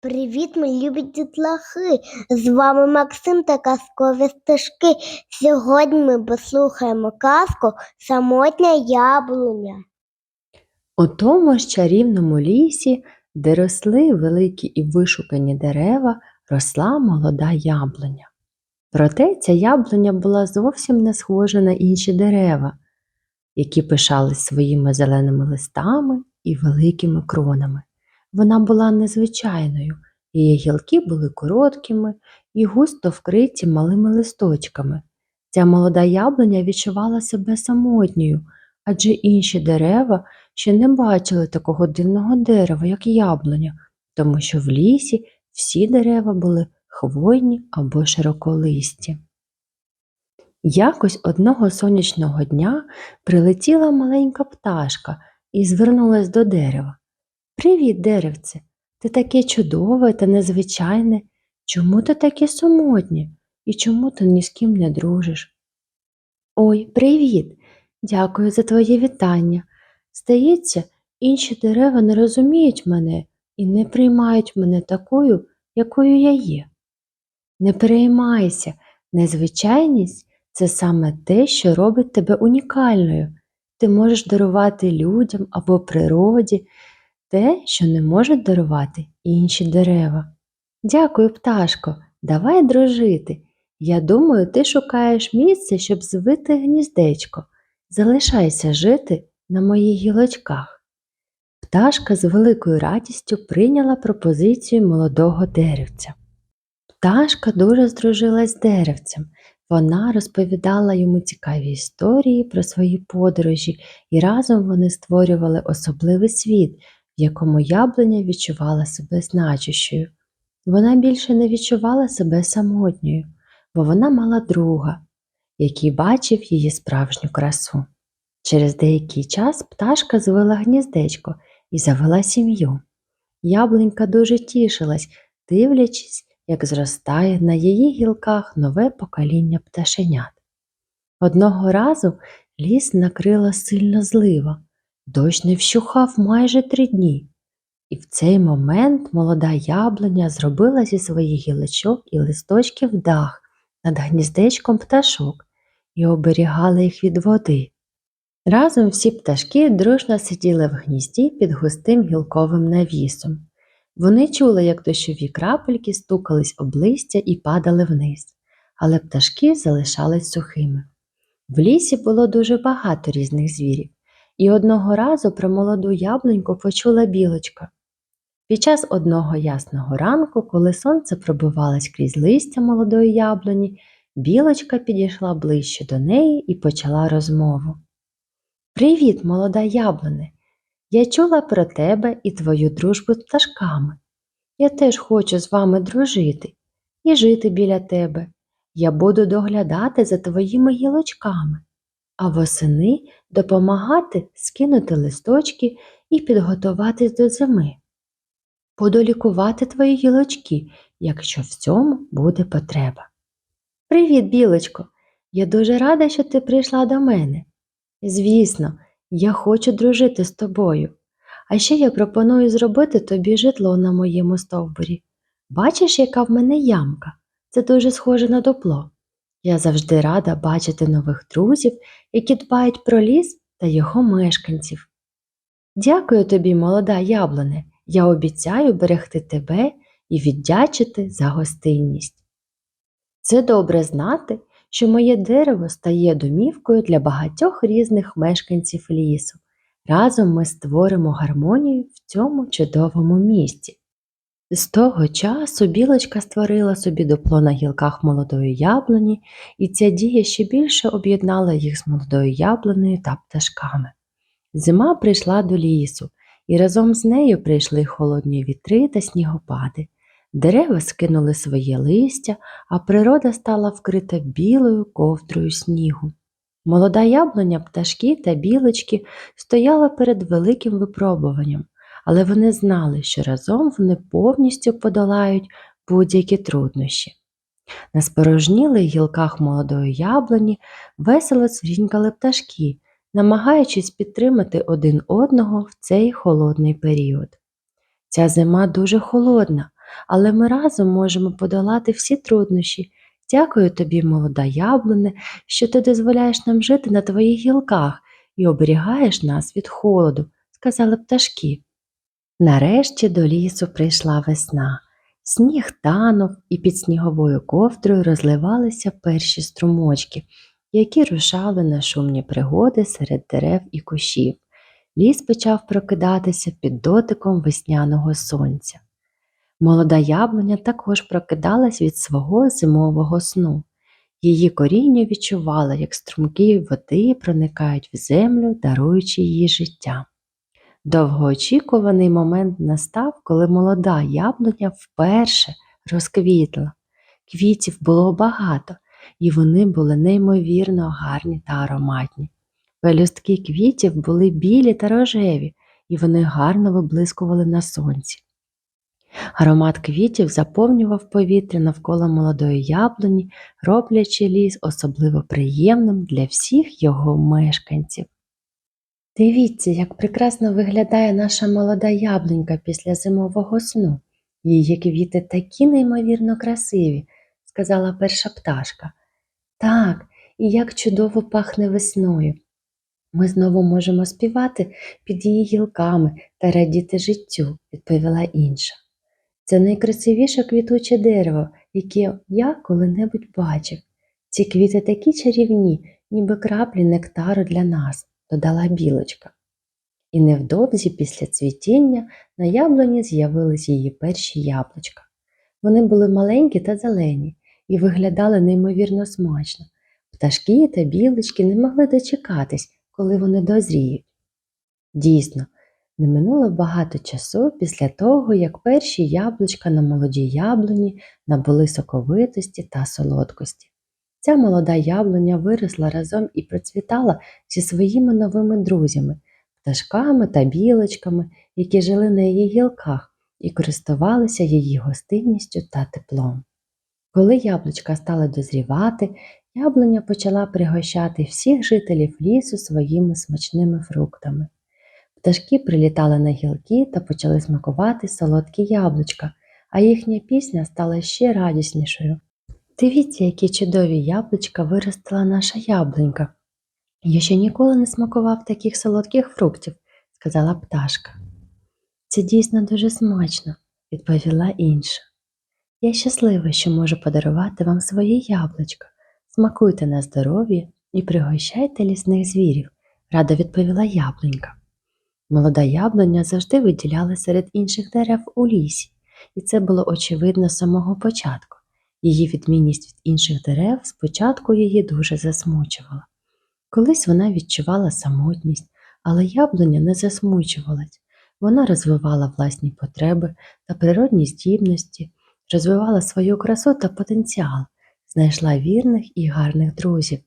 Привіт, мої любі дітлахи! З вами Максим та казкові стежки. Сьогодні ми послухаємо казку Самотня яблуня. У тому ж чарівному лісі, де росли великі і вишукані дерева, росла молода яблуня. Проте ця яблуня була зовсім не схожа на інші дерева, які пишались своїми зеленими листами і великими кронами. Вона була незвичайною, її гілки були короткими і густо вкриті малими листочками. Ця молода яблуня відчувала себе самотньою, адже інші дерева ще не бачили такого дивного дерева, як яблуня, тому що в лісі всі дерева були хвойні або широколисті. Якось одного сонячного дня прилетіла маленька пташка і звернулась до дерева. Привіт, деревце! Ти таке чудове та незвичайне. Чому ти таке самотнє? І чому ти ні з ким не дружиш? Ой, привіт! Дякую за твоє вітання. Здається, інші дерева не розуміють мене і не приймають мене такою, якою я є. Не переймайся, незвичайність це саме те, що робить тебе унікальною. Ти можеш дарувати людям або природі те, що не можуть дарувати інші дерева. Дякую, пташко, давай дружити. Я думаю, ти шукаєш місце, щоб звити гніздечко. Залишайся жити на моїх гілочках. Пташка з великою радістю прийняла пропозицію молодого деревця. Пташка дуже здружилась з деревцем. Вона розповідала йому цікаві історії про свої подорожі, і разом вони створювали особливий світ, якому яблуня відчувала себе значущою. Вона більше не відчувала себе самотньою, бо вона мала друга, який бачив її справжню красу. Через деякий час пташка звела гніздечко і завела сім'ю. Яблунька дуже тішилась, дивлячись, як зростає на її гілках нове покоління пташенят. Одного разу ліс накрила сильна злива, дощ не вщухав майже три дні. І в цей момент молода яблуня зробила зі своїх гілочок і листочків дах над гніздечком пташок і оберігала їх від води. Разом всі пташки дружно сиділи в гнізді під густим гілковим навісом. Вони чули, як дощові крапельки стукались об листя і падали вниз, але пташки залишались сухими. В лісі було дуже багато різних звірів, і одного разу про молоду яблуньку почула білочка. Під час одного ясного ранку, коли сонце пробивалось крізь листя молодої яблуні, білочка підійшла ближче до неї і почала розмову. Привіт, молода яблуне! Я чула про тебе і твою дружбу з пташками. Я теж хочу з вами дружити і жити біля тебе. Я буду доглядати за твоїми гілочками, а восени допомагати скинути листочки і підготуватись до зими. Буду лікувати твої гілочки, якщо в цьому буде потреба. Привіт, білочко! Я дуже рада, що ти прийшла до мене. Звісно, я хочу дружити з тобою. А ще я пропоную зробити тобі житло на моєму стовбурі. Бачиш, яка в мене ямка? Це дуже схоже на дупло. Я завжди рада бачити нових друзів, які дбають про ліс та його мешканців. Дякую тобі, молода яблуне. Я обіцяю берегти тебе і віддячити за гостинність. Це добре знати, що моє дерево стає домівкою для багатьох різних мешканців лісу. Разом ми створимо гармонію в цьому чудовому місці. З того часу білочка створила собі дупло на гілках молодої яблуні, і ця дія ще більше об'єднала їх з молодою яблунею та пташками. Зима прийшла до лісу, і разом з нею прийшли холодні вітри та снігопади. Дерева скинули своє листя, а природа стала вкрита білою ковдрою снігу. Молода яблуня, пташки та білочки стояли перед великим випробуванням, але вони знали, що разом вони повністю подолають будь-які труднощі. На спорожнілих гілках молодої яблуні весело цвінькали пташки, намагаючись підтримати один одного в цей холодний період. Ця зима дуже холодна, але ми разом можемо подолати всі труднощі. Дякую тобі, молода яблуне, що ти дозволяєш нам жити на твоїх гілках і оберігаєш нас від холоду, сказали пташки. Нарешті до лісу прийшла весна. Сніг танув, і під сніговою ковдрою розливалися перші струмочки, які рушали на шумні пригоди серед дерев і кущів. Ліс почав прокидатися під дотиком весняного сонця. Молода яблуня також прокидалась від свого зимового сну. Її коріння відчувало, як струмки води проникають в землю, даруючи їй життя. Довгоочікуваний момент настав, коли молода яблуня вперше розквітла. Квітів було багато, і вони були неймовірно гарні та ароматні. Пелюстки квітів були білі та рожеві, і вони гарно виблискували на сонці. Аромат квітів заповнював повітря навколо молодої яблуні, роблячи ліс особливо приємним для всіх його мешканців. Дивіться, як прекрасно виглядає наша молода яблунька після зимового сну. Її квіти такі неймовірно красиві, сказала перша пташка. Так, і як чудово пахне весною. Ми знову можемо співати під її гілками та радіти життю, відповіла інша. Це найкрасивіше квітуче дерево, яке я коли-небудь бачив. Ці квіти такі чарівні, ніби краплі нектару для нас, додала білочка. І невдовзі після цвітіння на яблуні з'явились її перші яблучка. Вони були маленькі та зелені і виглядали неймовірно смачно. Пташки та білочки не могли дочекатись, коли вони дозріють. Дійсно, не минуло багато часу після того, як перші яблучка на молодій яблуні набули соковитості та солодкості. Ця молода яблуня виросла разом і процвітала зі своїми новими друзями, пташками та білочками, які жили на її гілках і користувалися її гостинністю та теплом. Коли яблучка стали дозрівати, яблуня почала пригощати всіх жителів лісу своїми смачними фруктами. Пташки прилітали на гілки та почали смакувати солодкі яблучка, а їхня пісня стала ще радіснішою. Дивіться, які чудові яблучка виростила наша яблунька. Я ще ніколи не смакував таких солодких фруктів, сказала пташка. Це дійсно дуже смачно, відповіла інша. Я щаслива, що можу подарувати вам своє яблучко. Смакуйте на здоров'я і пригощайте лісних звірів, радо відповіла яблунька. Молода яблуня завжди виділяла серед інших дерев у лісі, і це було очевидно з самого початку. Її відмінність від інших дерев спочатку її дуже засмучувала. Колись вона відчувала самотність, але яблуня не засмучувалась. Вона розвивала власні потреби та природні здібності, розвивала свою красу та потенціал, знайшла вірних і гарних друзів.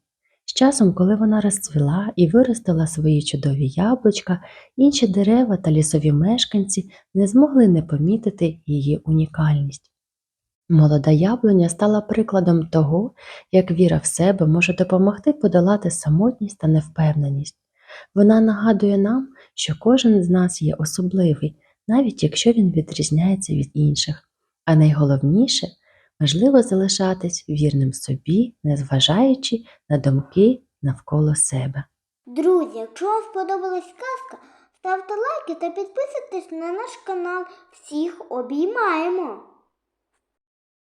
З часом, коли вона розцвіла і виростила свої чудові яблучка, інші дерева та лісові мешканці не змогли не помітити її унікальність. Молода яблуня стала прикладом того, як віра в себе може допомогти подолати самотність та невпевненість. Вона нагадує нам, що кожен з нас є особливий, навіть якщо він відрізняється від інших. А найголовніше важливо залишатись вірним собі, незважаючи на думки навколо себе. Друзі, якщо вам сподобалась казка, ставте лайки та підписуйтесь на наш канал. Всіх обіймаємо!